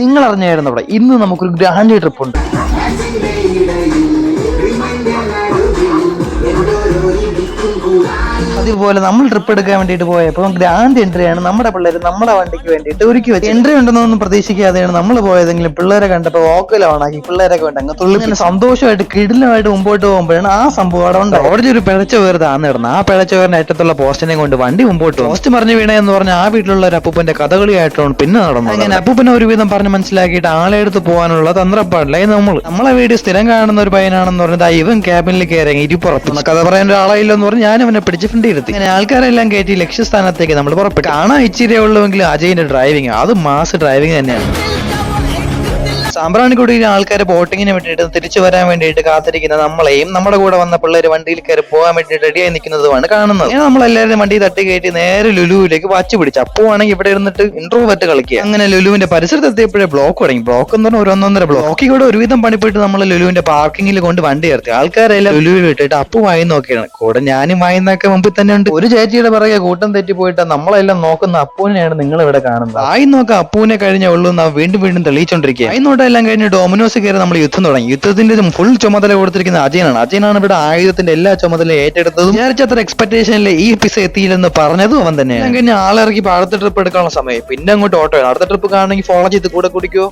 നിങ്ങൾ അറിഞ്ഞായിരുന്നു അവിടെ ഇന്ന് നമുക്കൊരു ഗ്രാൻഡ് ട്രിപ്പ് ഉണ്ട്. അതുപോലെ നമ്മൾ ട്രിപ്പ് എടുക്കാൻ വേണ്ടിയിട്ട് പോയപ്പോൾ ഗ്രാൻഡ് ആണ് നമ്മുടെ പിള്ളേർ നമ്മുടെ വണ്ടിക്ക് വേണ്ടിയിട്ട് ഒരുക്കി വെച്ചത് എൻട്രി ഉണ്ടെന്നൊന്നും പ്രതീക്ഷിക്കാതെയാണ് നമ്മൾ പോയതെങ്കിലും പിള്ളേരെ കണ്ടപ്പോൾ ഓക്കലോണാക്കി പിള്ളേരൊക്കെ ഉണ്ട് അങ്ങ് തുള്ളി പിന്നെ സന്തോഷമായിട്ട് കിടിലമായിട്ട് മുമ്പോട്ട് പോകുമ്പോഴാണ് ആ സംഭവം അവിടെ ഉണ്ട് അവിടെ ഒരു പിഴച്ച വേർ താന്ന് കിടന്നു ആ പിഴച്ച വേറിന്റെ അറ്റത്തുള്ള പോസ്റ്റിനെ കൊണ്ട് വണ്ടി മുമ്പോട്ട് പോസ്റ്റ് പറഞ്ഞു വീണ എന്ന് പറഞ്ഞ ആ വീട്ടിലുള്ള ഒരു അപ്പൂപ്പന്റെ കഥകളിയായിട്ടാണ് പിന്നെ നടന്നത്. അങ്ങനെ അപ്പൂപ്പനെ ഒരുവിധം പറഞ്ഞ് മനസ്സിലാക്കിയിട്ട് ആളെ എടുത്ത് പോകാനുള്ള തന്ത്രപ്പാടിലായി നമ്മൾ നമ്മളെ. വീട് സ്ഥിരം കാണുന്ന ഒരു പയ്യനാണെന്ന് പറഞ്ഞാൽ ഇവൻ ക്യാബിനിൽ കയറി ഇരിപ്പുറത്ത് കഥ പറയാൻ ഒരാളായില്ലെന്ന് പറഞ്ഞ് ഞാൻ അവനെ പിടിച്ച് ഫ്രണ്ട് ഇരുത്തി അങ്ങനെ ആൾക്കാരെല്ലാം കയറ്റി ലക്ഷ്യസ്ഥാനത്തേക്ക് നമ്മൾ പുറപ്പെട്ടു. കാണാൻ ഇച്ചിരി ഉള്ളുവെങ്കിലും അജയിന്റെ ഡ്രൈവിംഗ് അത് മാസ് ഡ്രൈവിംഗ് തന്നെയാണ്. സാമ്പ്രാണിക്കുടിയിൽ ആൾക്കാർ ബോട്ടിങ്ങിന് വേണ്ടിയിട്ട് തിരിച്ചു വരാൻ വേണ്ടിയിട്ട് കാത്തിരിക്കുന്ന നമ്മളെയും നമ്മുടെ കൂടെ വന്ന പിള്ളേർ വണ്ടിയിൽ കയറി പോകാൻ വേണ്ടിയിട്ട് റെഡിയായി നിൽക്കുന്നതുമാണ് കാണുന്നത്. നമ്മളെല്ലാവരും വണ്ടി തട്ടി കയറ്റി നേരെ ലുലുവിലേക്ക് വാച്ച് പിടിച്ചു അപ്പോൾ ആണെങ്കിൽ ഇവിടെ ഇരുന്നിട്ട് ഇൻട്രോവറ്റ് കളിക്കുക. അങ്ങനെ ലുലുവിന്റെ പരിസരത്ത് എത്തിയപ്പോഴേ ബ്ലോക്ക് തുടങ്ങി. ബ്ലോക്ക് എന്ന് പറഞ്ഞാൽ ഒരു ഒന്നൊന്നര ബ്ലോക്കിൽ കൂടെ ഒരുവിധം പണിപ്പെട്ട് നമ്മൾ ലുലുവിന്റെ പാർക്കിങ്ങിൽ കൊണ്ട് വണ്ടി ചേർത്തി ആൾക്കാരെല്ലാം ലുലുവിൽ വിട്ടിട്ട് അപ്പു വായി നോക്കിയാണ്. കൂടെ ഞാനും വായിന്നൊക്കെ മുമ്പിൽ തന്നെ ഉണ്ട്. ഒരു ചേച്ചിയുടെ പിറകെ കൂട്ടം തെറ്റി പോയിട്ട് നമ്മളെല്ലാം നോക്കുന്ന അപ്പൂനെയാണ് നിങ്ങൾ ഇവിടെ കാണുന്നത്. ആയി നോക്കാം അപ്പൂനെ കഴിഞ്ഞ ഉള്ളൂ നാം വീണ്ടും വീണ്ടും തെളിയിച്ചോണ്ടിരിക്കുക. ആയി നോട്ടം എല്ലാം കഴിഞ്ഞ് ഡൊമിനോസ് കയറി നമ്മൾ യുദ്ധം തുടങ്ങി. യുദ്ധത്തിന്റെ ഫുൾ ചുമതല കൊടുത്തിരിക്കുന്ന അജയനാണ്. അജയനാണ് ഇവിടെ ആയുധത്തിന്റെ എല്ലാ ചുമതലയും ഏറ്റെടുത്തതും വിചാരിച്ചത്ര എക്സ്പെക്ടേഷനിൽ ഈ പിസ എത്തിയില്ലെന്ന് പറഞ്ഞതും അവൻ തന്നെയാണ്. കഴിഞ്ഞ ആളിറക്കി അടുത്ത ട്രിപ്പ് എടുക്കാനുള്ള സമയം പിന്നെ അങ്ങോട്ട് ഓട്ടോ അടുത്ത ട്രിപ്പ് കാണണമെങ്കിൽ ഫോളോ ചെയ്ത് കൂടെ കുടിക്കോ.